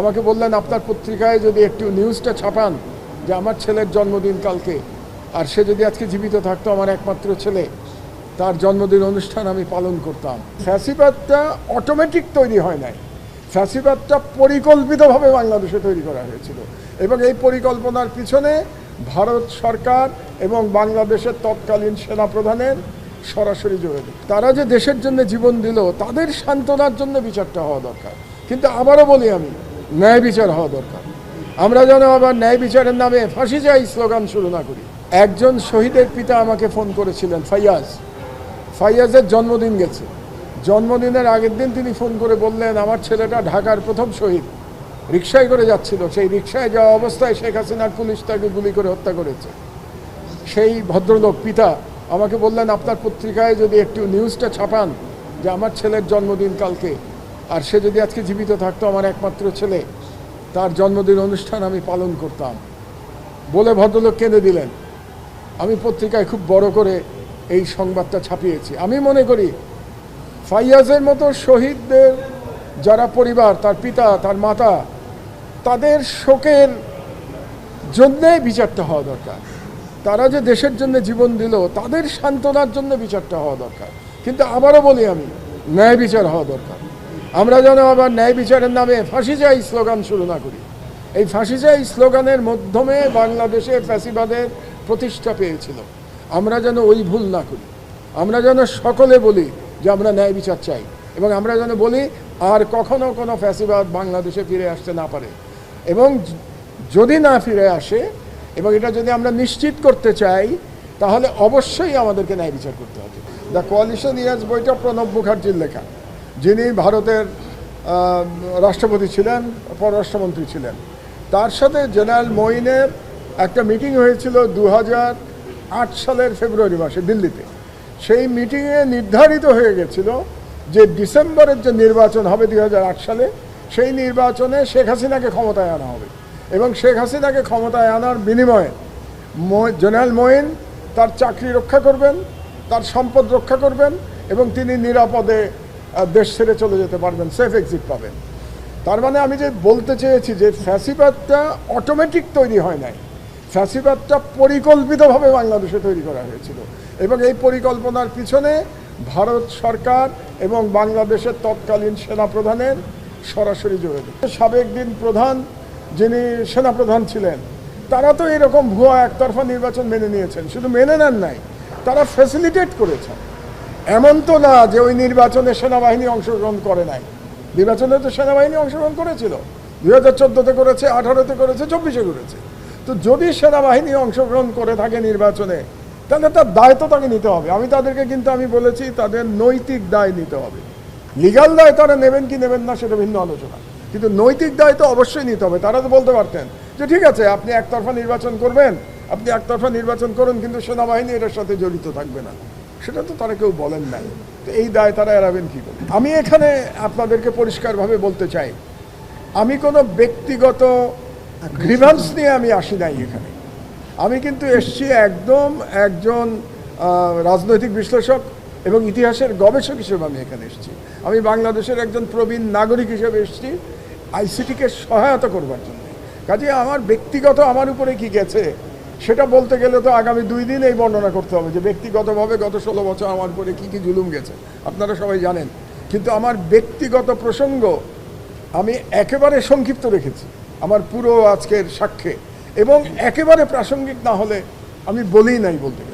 আমাকে বললেন, আপনার পত্রিকায় যদি একটু নিউজটা ছাপান যে আমার ছেলের জন্মদিন কালকে, আর সে যদি আজকে জীবিত থাকতো, আমার একমাত্র ছেলে, তার জন্মদিন অনুষ্ঠান আমি পালন করতাম। ফ্যাসিবাদটা অটোমেটিক তৈরি হয় নাই। ফ্যাসিবাদটা পরিকল্পিতভাবে বাংলাদেশে তৈরি করা হয়েছিল। এবং এই পরিকল্পনার পিছনে ভারত সরকার এবং বাংলাদেশের তৎকালীন সেনাপ্রধানের সরাসরি জড়িত তারা যে দেশের জন্য জীবন দিল, তাদের সান্ত্বনার জন্য বিচারটা হওয়া দরকার। কিন্তু আবারও বলি আমি ন্যায় বিচার হওয়া দরকার। আমরা যেন আবার ন্যায় বিচারের নামে ফাঁসি যাই স্লোগান শুরু না করি। একজন শহীদের পিতা আমাকে ফোন করেছিলেন, ফাইয়াজ। ফাইয়াজের জন্মদিন গেছে। জন্মদিনের আগের দিন তিনি ফোন করে বললেন, আমার ছেলেটা ঢাকার প্রথম শহীদ। রিক্সায় করে যাচ্ছিল। সেই রিক্সায় যাওয়া অবস্থায় শেখ হাসিনার পুলিশ তাকে গুলি করে হত্যা করেছে। সেই ভদ্রলোক পিতা আমাকে বললেন, আপনার পত্রিকায় যদি একটু নিউজটা ছাপান যে আমার ছেলের জন্মদিন কালকে আর সে যদি আজকে জীবিত থাকতো, আমার একমাত্র ছেলে, তার জন্মদিন অনুষ্ঠান আমি পালন করতাম। বলে ভদ্রলোক কেঁদে দিলেন। আমি পত্রিকায় খুব বড় করে এই সংবাদটা ছাপিয়েছি। আমি মনে করি, ফাইয়াজের মতো শহীদদের যারা পরিবার, তার পিতা, তার মাতা, তাদের শোকের জন্যে বিচারটা হওয়া দরকার। তারা যে দেশের জন্য জীবন দিল, তাদের সান্ত্বনার জন্য বিচারটা হওয়া দরকার। কিন্তু আবারও বলি আমি, ন্যায় বিচার হওয়া দরকার। আমরা যেন আবার ন্যায় বিচারের নামে ফাঁসি যাই স্লোগান শুরু না করি। এই ফাঁসি যাই স্লোগানের মাধ্যমে বাংলাদেশে ফ্যাসিবাদের প্রতিষ্ঠা পেয়েছিল। আমরা যেন ওই ভুল না করি। আমরা যেন সকলে বলি যে আমরা ন্যায় বিচার চাই এবং আমরা যেন বলি আর কখনো কোনো ফ্যাসিবাদ বাংলাদেশে ফিরে আসতে না পারে। এবং যদি না ফিরে আসে এবং এটা যদি আমরা নিশ্চিত করতে চাই, তাহলে অবশ্যই আমাদেরকে ন্যায় বিচার করতে হবে। দ্য কোয়ালিশন ইয়ার্স বইটা প্রণব মুখার্জির লেখা। যিনি ভারতের রাষ্ট্রপতি ছিলেন, পররাষ্ট্রমন্ত্রী ছিলেন। তার সাথে জেনারেল মঈনের একটা মিটিং হয়েছিল দু সালের ফেব্রুয়ারি মাসে দিল্লিতে। সেই মিটিংয়ে নির্ধারিত হয়ে গেছিল যে ডিসেম্বরের যে নির্বাচন হবে দু হাজার আট সালে, সেই নির্বাচনে শেখ হাসিনাকে ক্ষমতায় আনা হবে। এবং শেখ হাসিনাকে ক্ষমতায় আনার বিনিময়ে জেনারেল মঈন তার চাকরি রক্ষা করবেন, তার সম্পদ রক্ষা করবেন এবং তিনি নিরাপদে দেশ ছেড়ে চলে যেতে পারবেন সেফ এক্সিট পাবেন। তার মানে আমি যে বলতে চেয়েছি যে ফ্যাসিবাদটা অটোমেটিক তৈরি হয় নাই। ফ্যাসিবাদটা পরিকল্পিতভাবে বাংলাদেশে তৈরি করা হয়েছিল। এবং এই পরিকল্পনার পিছনে ভারত সরকার এবং বাংলাদেশের তৎকালীন সেনাপ্রধানের সরাসরি জড়িত সাবেক দিন প্রধান যিনি সেনাপ্রধান ছিলেন, তারা তো এরকম ভুয়া একতরফা নির্বাচন মেনে নিয়েছেন। শুধু মেনে নেন নাই, তারা ফ্যাসিলিটেট করেছেন। এমন তো না যে ওই নির্বাচনে সেনাবাহিনী অংশগ্রহণ করে নাই। নির্বাচনে তো সেনাবাহিনী অংশগ্রহণ করেছিল। দুই হাজার চোদ্দোতে করেছে, আঠারোতে করেছে, চব্বিশে করেছে। তো যদি সেনাবাহিনী অংশগ্রহণ করে থাকে নির্বাচনে, তাহলে তার দায় তো তাকে নিতে হবে। আমি তাদেরকে কিন্তু আমি বলেছি, তাদের নৈতিক দায় নিতে হবে। লিগাল দায় তারা নেবেন কি নেবেন না, সেটা ভিন্ন আলোচনা। কিন্তু নৈতিক দায় তো অবশ্যই নিতে হবে। তারা তো বলতে পারতেন যে, ঠিক আছে, আপনি একতরফা নির্বাচন করবেন, আপনি একতরফা নির্বাচন করুন, কিন্তু সেনাবাহিনী এটার সাথে জড়িত থাকবে না। সেটা তো তারা কেউ বলেন নাই। তো এই দায় তারা এড়াবেন কী করে? আমি এখানে আপনাদেরকে পরিষ্কারভাবে বলতে চাই, আমি কোনো ব্যক্তিগত গ্রিভান্স নিয়ে আমি আসি নাই এখানে। আমি কিন্তু এসছি একদম একজন রাজনৈতিক বিশ্লেষক এবং ইতিহাসের গবেষক হিসেবে আমি এখানে এসেছি। আমি বাংলাদেশের একজন প্রবীণ নাগরিক হিসেবে এসেছি আইসিটিকে সহায়তা করবার জন্য। কাজে আমার ব্যক্তিগত আমার উপরে কি গেছে সেটা বলতে গেলে তো আগামী দুই দিন এই বর্ণনা করতে হবে যে ব্যক্তিগতভাবে গত ষোলো বছর আমার উপরে কী কী জুলুম গেছে। আপনারা সবাই জানেন। কিন্তু আমার ব্যক্তিগত প্রসঙ্গ আমি একেবারে সংক্ষিপ্ত রেখেছি। আমার পুরো আজকের সাক্ষ্যে। এবং একেবারে প্রাসঙ্গিক না হলে আমি বলি নাই বলতে